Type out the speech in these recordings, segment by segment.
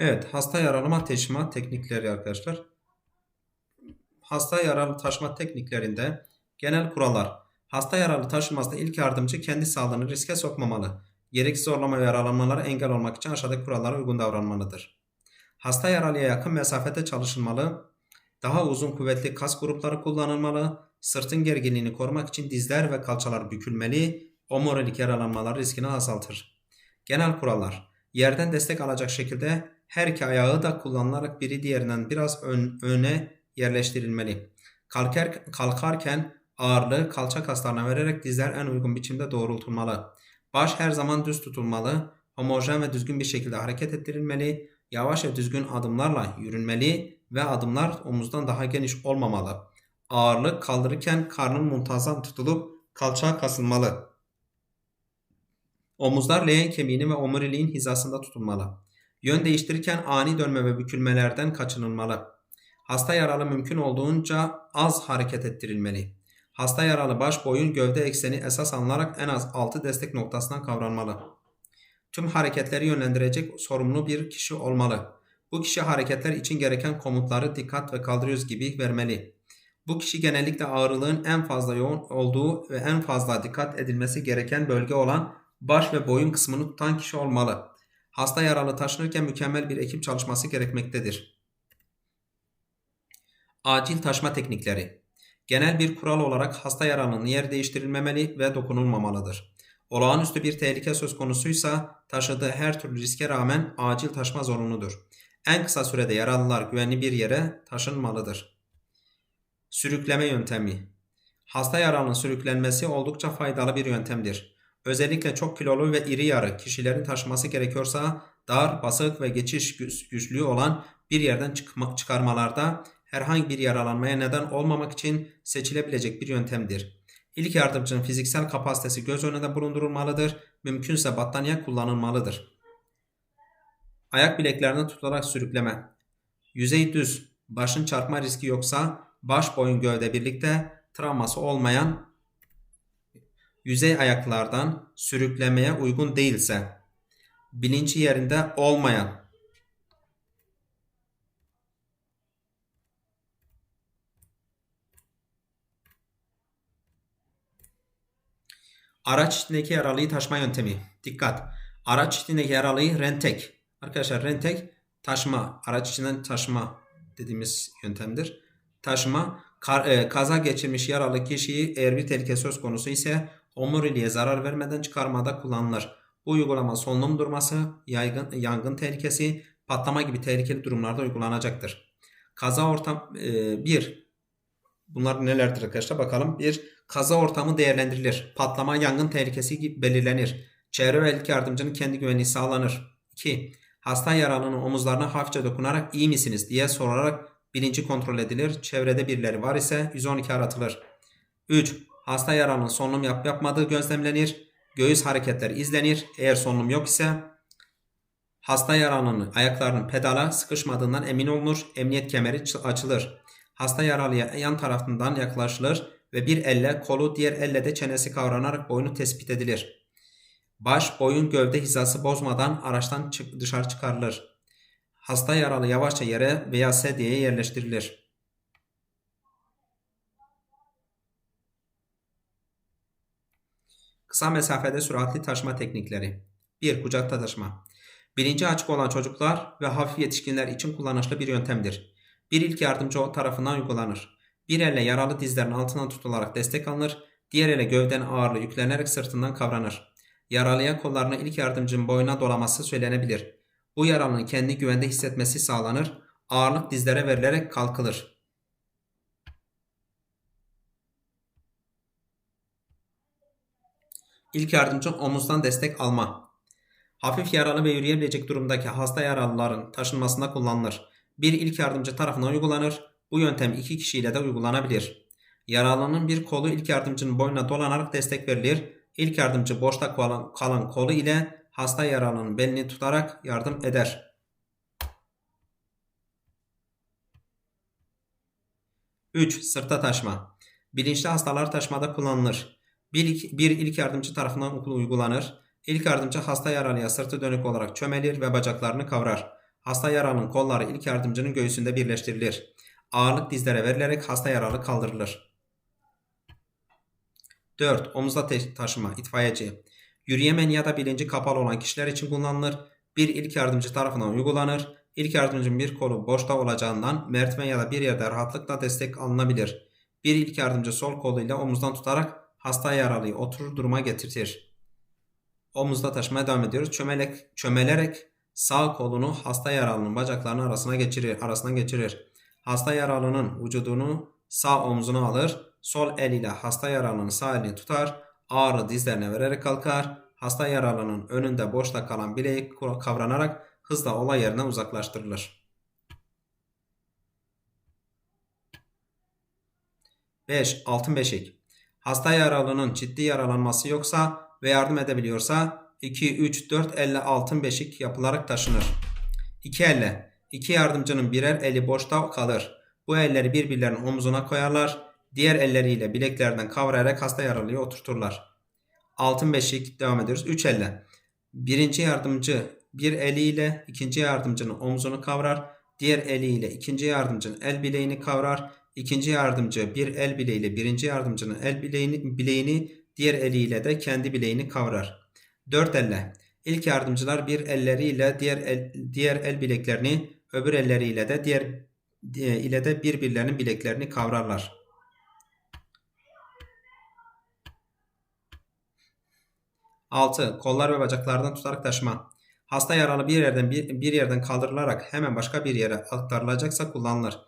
Evet, hasta yaralama taşıma teknikleri arkadaşlar. Hasta yaralı taşıma tekniklerinde genel kurallar. Hasta yaralı taşınmazda ilk yardımcı kendi sağlığını riske sokmamalı. Gereksiz zorlama ve yaralanmalara engel olmak için aşağıdaki kurallara uygun davranmalıdır. Hasta yaralıya yakın mesafede çalışılmalı. Daha uzun kuvvetli kas grupları kullanılmalı. Sırtın gerginliğini korumak için dizler ve kalçalar bükülmeli. Omurilik yaralanmaları riskini azaltır. Genel kurallar. Yerden destek alacak şekilde her iki ayağı da kullanılarak biri diğerinden biraz ön, öne yerleştirilmeli. Kalkar, kalkarken ağırlığı kalça kaslarına vererek dizler en uygun biçimde doğrultulmalı. Baş her zaman düz tutulmalı. Homojen ve düzgün bir şekilde hareket ettirilmeli. Yavaş ve düzgün adımlarla yürünmeli ve adımlar omuzdan daha geniş olmamalı. Ağırlık kaldırırken karnın muntazam tutulup kalça kasılmalı. Omuzlar leğen kemiğini ve omuriliğin hizasında tutulmalı. Yön değiştirirken ani dönme ve bükülmelerden kaçınılmalı. Hasta yaralı mümkün olduğunca az hareket ettirilmeli. Hasta yaralı baş boyun gövde ekseni esas alınarak en az 6 destek noktasından kavranmalı. Tüm hareketleri yönlendirecek sorumlu bir kişi olmalı. Bu kişi hareketler için gereken komutları dikkat ve kaldırıyoruz gibi vermeli. Bu kişi genellikle ağırlığın en fazla yoğun olduğu ve en fazla dikkat edilmesi gereken bölge olan baş ve boyun kısmını tutan kişi olmalı. Hasta yaralı taşınırken mükemmel bir ekip çalışması gerekmektedir. Acil taşıma teknikleri Genel bir kural olarak hasta yaralının yer değiştirilmemeli ve dokunulmamalıdır. Olağanüstü bir tehlike söz konusuysa taşıdığı her türlü riske rağmen acil taşıma zorunludur. En kısa sürede yaralılar güvenli bir yere taşınmalıdır. Sürükleme yöntemi Hasta yaralının sürüklenmesi oldukça faydalı bir yöntemdir. Özellikle çok kilolu ve iri yarı kişilerin taşıması gerekiyorsa dar, basık ve geçiş güçlüğü olan bir yerden çıkarmalarda herhangi bir yaralanmaya neden olmamak için seçilebilecek bir yöntemdir. İlk yardımcının fiziksel kapasitesi göz önünde bulundurulmalıdır. Mümkünse battaniye kullanılmalıdır. Ayak bileklerini tutarak sürükleme. Yüzey düz, başın çarpma riski yoksa baş boyun gövde birlikte travması olmayan yüzey ayaklardan sürüklemeye uygun değilse, bilinci yerinde olmayan Araç içindeki yaralıyı taşıma yöntemi. Dikkat. Araç içindeki yaralıyı rentek. Arkadaşlar rentek taşıma, araç içinden taşıma dediğimiz yöntemdir. Taşıma e, kaza geçirmiş yaralı kişiyi eğer bir tehlike söz konusu ise omuriliğe zarar vermeden çıkarmada kullanılır. Bu uygulama solunum durması, yaygın, yangın tehlikesi, patlama gibi tehlikeli durumlarda uygulanacaktır. Kaza ortam 1. E, bunlar nelerdir arkadaşlar bakalım. 1. Kaza ortamı değerlendirilir. Patlama, yangın tehlikesi gibi belirlenir. Çevre ve ilk yardımcının kendi güvenliği sağlanır. 2. Hasta yaralının omuzlarına hafifçe dokunarak iyi misiniz diye sorarak bilinci kontrol edilir. Çevrede birileri var ise 112 aratılır. 3. Hasta yaralının solunum yap yapmadığı gözlemlenir. Göğüs hareketleri izlenir. Eğer solunum yok ise hasta yaralının ayaklarının pedala sıkışmadığından emin olunur. Emniyet kemeri açılır. Hasta yaralıya yan tarafından yaklaşılır ve bir elle kolu diğer elle de çenesi kavranarak boynu tespit edilir. Baş, boyun, gövde hizası bozmadan araçtan dışarı çıkarılır. Hasta yaralı yavaşça yere veya sedyeye yerleştirilir. Kısa mesafede süratli taşıma teknikleri. 1. Kucakta taşıma. Bilinci açık olan çocuklar ve hafif yetişkinler için kullanışlı bir yöntemdir. Bir ilk yardımcı tarafından uygulanır. Bir elle yaralı dizlerin altından tutularak destek alınır, diğer ele gövden ağırlığı yüklenerek sırtından kavranır. Yaralıya kollarını ilk yardımcının boyuna dolaması söylenebilir. Bu yaralının kendi güvende hissetmesi sağlanır, ağırlık dizlere verilerek kalkılır. İlk yardımcı omuzdan destek alma. Hafif yaralı ve yürüyebilecek durumdaki hasta yaralıların taşınmasında kullanılır. Bir ilk yardımcı tarafından uygulanır. Bu yöntem iki kişiyle de uygulanabilir. Yaralının bir kolu ilk yardımcının boynuna dolanarak destek verilir. İlk yardımcı boşta kalan, kolu ile hasta yaralının belini tutarak yardım eder. 3. Sırta taşma. Bilinçli hastalar taşmada kullanılır. Bir, bir ilk yardımcı tarafından uygulanır. İlk yardımcı hasta yaralıya sırtı dönük olarak çömelir ve bacaklarını kavrar. Hasta yaralının kolları ilk yardımcının göğsünde birleştirilir. Ağırlık dizlere verilerek hasta yaralı kaldırılır. 4. Omuzda taşıma itfaiyeci. Yürüyemeyen ya da bilinci kapalı olan kişiler için kullanılır. Bir ilk yardımcı tarafından uygulanır. İlk yardımcının bir kolu boşta olacağından merdiven ya da bir yerde rahatlıkla destek alınabilir. Bir ilk yardımcı sol koluyla omuzdan tutarak hasta yaralıyı oturur duruma getirir. Omuzda taşımaya devam ediyoruz. Çömelek, çömelerek sağ kolunu hasta yaralının bacaklarının arasına geçirir, arasına geçirir. Hasta yaralının vücudunu sağ omzuna alır. Sol el ile hasta yaralının sağ elini tutar. Ağrı dizlerine vererek kalkar. Hasta yaralının önünde boşta kalan bileği kavranarak hızla olay yerine uzaklaştırılır. 5. Altın beşik. Hasta yaralının ciddi yaralanması yoksa ve yardım edebiliyorsa 2, 3, 4 elle altın beşik yapılarak taşınır. 2 elle. 2 yardımcının birer eli boşta kalır. Bu elleri birbirlerinin omzuna koyarlar. Diğer elleriyle bileklerden kavrayarak hasta yaralıyı oturturlar. Altın beşik devam ediyoruz. 3 elle. Birinci yardımcı bir eliyle ikinci yardımcının omzunu kavrar. Diğer eliyle ikinci yardımcının el bileğini kavrar. İkinci yardımcı bir el bileğiyle birinci yardımcının el bileğini, bileğini diğer eliyle de kendi bileğini kavrar. Dört elle. İlk yardımcılar bir elleriyle diğer el, diğer el bileklerini, öbür elleriyle de diğer ile de birbirlerinin bileklerini kavrarlar. Altı. Kollar ve bacaklardan tutarak taşıma. Hasta yaralı bir yerden bir, bir yerden kaldırılarak hemen başka bir yere aktarılacaksa kullanılır.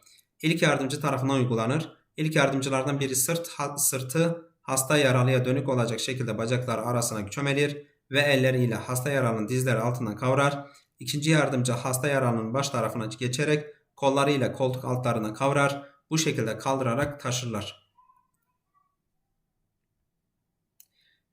İlk yardımcı tarafından uygulanır. İlk yardımcılardan biri sırt sırtı hasta yaralıya dönük olacak şekilde bacaklar arasına çömelir ve elleriyle hasta yaralının dizleri altından kavrar. İkinci yardımcı hasta yaralının baş tarafına geçerek kollarıyla koltuk altlarına kavrar. Bu şekilde kaldırarak taşırlar.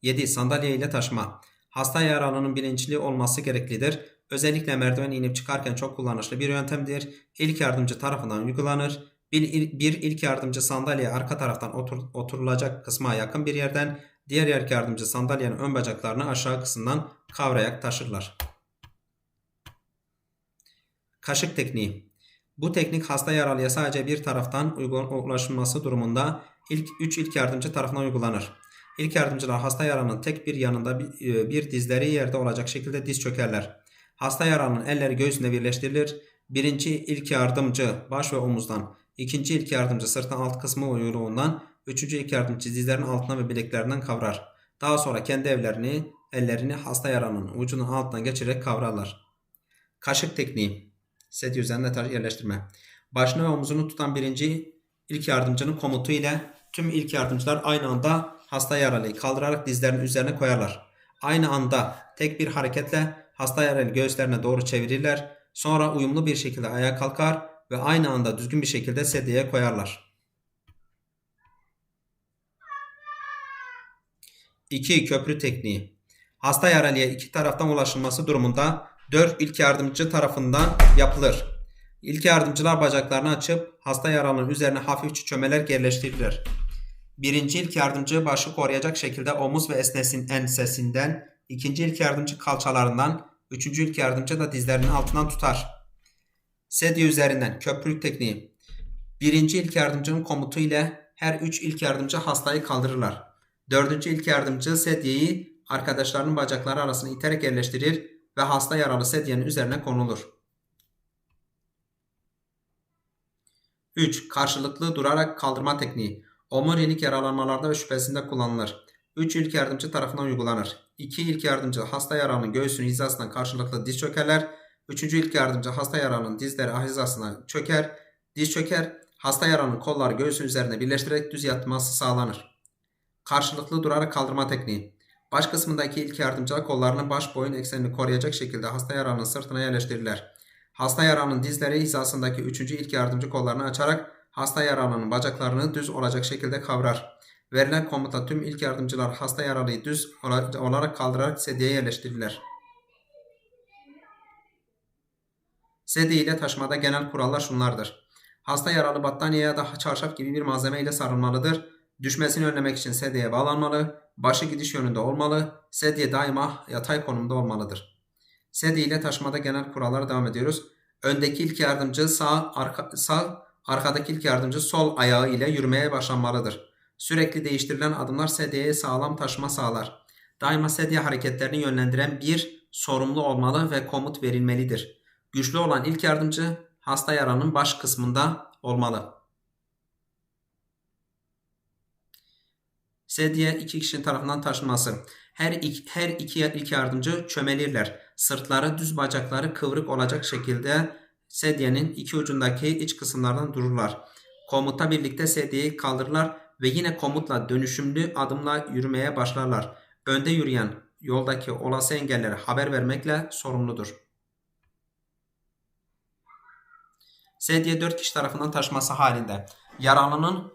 7. Sandalye ile taşıma. Hasta yaralının bilinçli olması gereklidir. Özellikle merdiven inip çıkarken çok kullanışlı bir yöntemdir. İlk yardımcı tarafından uygulanır. Bir, bir ilk yardımcı sandalye arka taraftan otur, oturulacak kısma yakın bir yerden, diğer ilk yardımcı sandalyenin ön bacaklarını aşağı kısımdan kavrayarak taşırlar. Kaşık tekniği. Bu teknik hasta yaralıya sadece bir taraftan ulaşılması durumunda ilk 3 ilk yardımcı tarafından uygulanır. İlk yardımcılar hasta yaralının tek bir yanında bir, e, bir dizleri yerde olacak şekilde diz çökerler. Hasta yaralının elleri göğsünde birleştirilir. Birinci ilk yardımcı baş ve omuzdan, ikinci ilk yardımcı sırtın alt kısmı uyuluğundan, üçüncü ilk yardımcı dizlerin altına ve bileklerinden kavrar. Daha sonra kendi evlerini, ellerini hasta yaranın ucunun altından geçirerek kavrarlar. Kaşık tekniği. Sedi üzerine yerleştirme. Başını ve omuzunu tutan birinci ilk yardımcının komutu ile tüm ilk yardımcılar aynı anda hasta yaralıyı kaldırarak dizlerinin üzerine koyarlar. Aynı anda tek bir hareketle hasta yaralıyı göğüslerine doğru çevirirler. Sonra uyumlu bir şekilde ayağa kalkar ve aynı anda düzgün bir şekilde sedyeye koyarlar. 2. Köprü tekniği. Hasta yaralıya iki taraftan ulaşılması durumunda 4 ilk yardımcı tarafından yapılır. İlk yardımcılar bacaklarını açıp hasta yaralının üzerine hafifçe çömelerek yerleştirirler. Birinci ilk yardımcı başı koruyacak şekilde omuz ve esnesin ensesinden, ikinci ilk yardımcı kalçalarından, üçüncü ilk yardımcı da dizlerinin altından tutar. Sedye üzerinden köprülük tekniği. Birinci ilk yardımcının komutu ile her üç ilk yardımcı hastayı kaldırırlar. Dördüncü ilk yardımcı sedyeyi arkadaşlarının bacakları arasına iterek yerleştirir ve hasta yaralı sedyenin üzerine konulur. 3. Karşılıklı durarak kaldırma tekniği. Omurilik yaralanmalarda ve şüphesinde kullanılır. 3 ilk yardımcı tarafından uygulanır. 2 ilk yardımcı hasta yaralının göğsünün hizasından karşılıklı diz çökerler. 3. ilk yardımcı hasta yaralının dizleri hizasına çöker. Diz çöker. Hasta yaralının kolları göğsün üzerine birleştirerek düz yatması sağlanır. Karşılıklı durarak kaldırma tekniği. Baş kısmındaki ilk yardımcılar kollarını baş boyun eksenini koruyacak şekilde hasta yaralının sırtına yerleştirirler. Hasta yaralının dizleri hizasındaki 3. ilk yardımcı kollarını açarak hasta yaralının bacaklarını düz olacak şekilde kavrar. Verilen komuta tüm ilk yardımcılar hasta yaralıyı düz olarak kaldırarak sedyeye yerleştirirler. Sedye ile taşımada genel kurallar şunlardır. Hasta yaralı battaniye ya da çarşaf gibi bir malzeme ile sarılmalıdır. Düşmesini önlemek için sedyeye bağlanmalı. Başı gidiş yönünde olmalı. Sedye daima yatay konumda olmalıdır. Sedye ile taşımada genel kurallara devam ediyoruz. Öndeki ilk yardımcı sağ, arka, sağ, arkadaki ilk yardımcı sol ayağı ile yürümeye başlanmalıdır. Sürekli değiştirilen adımlar sedyeye sağlam taşıma sağlar. Daima sedye hareketlerini yönlendiren bir sorumlu olmalı ve komut verilmelidir. Güçlü olan ilk yardımcı hasta yaranın baş kısmında olmalı. Sedye iki kişinin tarafından taşınması. Her iki, her iki ilk yardımcı çömelirler. Sırtları düz bacakları kıvrık olacak şekilde sedyenin iki ucundaki iç kısımlardan dururlar. Komutta birlikte sedyeyi kaldırırlar ve yine komutla dönüşümlü adımla yürümeye başlarlar. Önde yürüyen yoldaki olası engellere haber vermekle sorumludur. Sedye 4 kişi tarafından taşıması halinde yaralının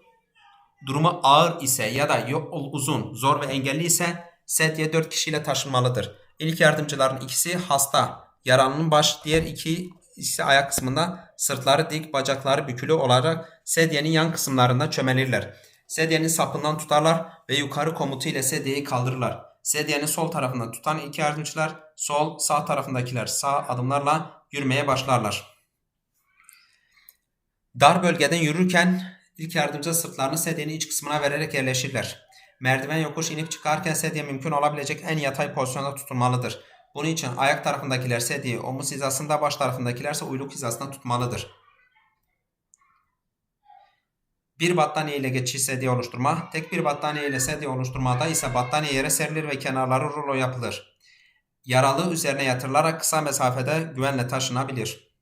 durumu ağır ise ya da yol uzun, zor ve engelli ise sedye 4 kişiyle taşınmalıdır. İlk yardımcıların ikisi hasta, yaralının baş, diğer iki ise ayak kısmında sırtları dik, bacakları bükülü olarak sedyenin yan kısımlarında çömelirler. Sedyenin sapından tutarlar ve yukarı komutu ile sedyeyi kaldırırlar. Sedyenin sol tarafından tutan iki yardımcılar sol, sağ tarafındakiler sağ adımlarla yürümeye başlarlar. Dar bölgeden yürürken ilk yardımcı sırtlarını sedyenin iç kısmına vererek yerleşirler. Merdiven yokuş inip çıkarken sedye mümkün olabilecek en yatay pozisyonda tutulmalıdır. Bunun için ayak tarafındakiler sedyeyi omuz hizasında, baş tarafındakiler ise uyluk hizasında tutmalıdır. Bir battaniye ile geçiş sedye oluşturma, tek bir battaniye ile sedye oluşturmada ise battaniye yere serilir ve kenarları rulo yapılır. Yaralı üzerine yatırılarak kısa mesafede güvenle taşınabilir.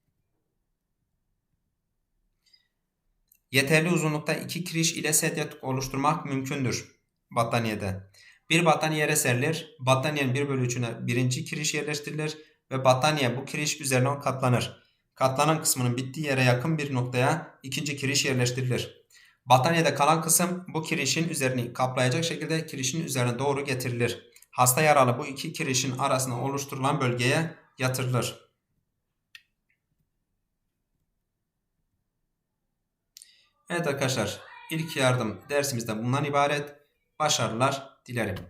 Yeterli uzunlukta iki kiriş ile sedye oluşturmak mümkündür battaniyede. Bir battaniye yere serilir, battaniyenin 1 bölü 3'üne birinci kiriş yerleştirilir ve battaniye bu kiriş üzerine katlanır. Katlanan kısmının bittiği yere yakın bir noktaya ikinci kiriş yerleştirilir. Battaniyede kalan kısım bu kirişin üzerini kaplayacak şekilde kirişin üzerine doğru getirilir. Hasta yaralı bu iki kirişin arasında oluşturulan bölgeye yatırılır. Evet arkadaşlar ilk yardım dersimizde bundan ibaret. Başarılar dilerim.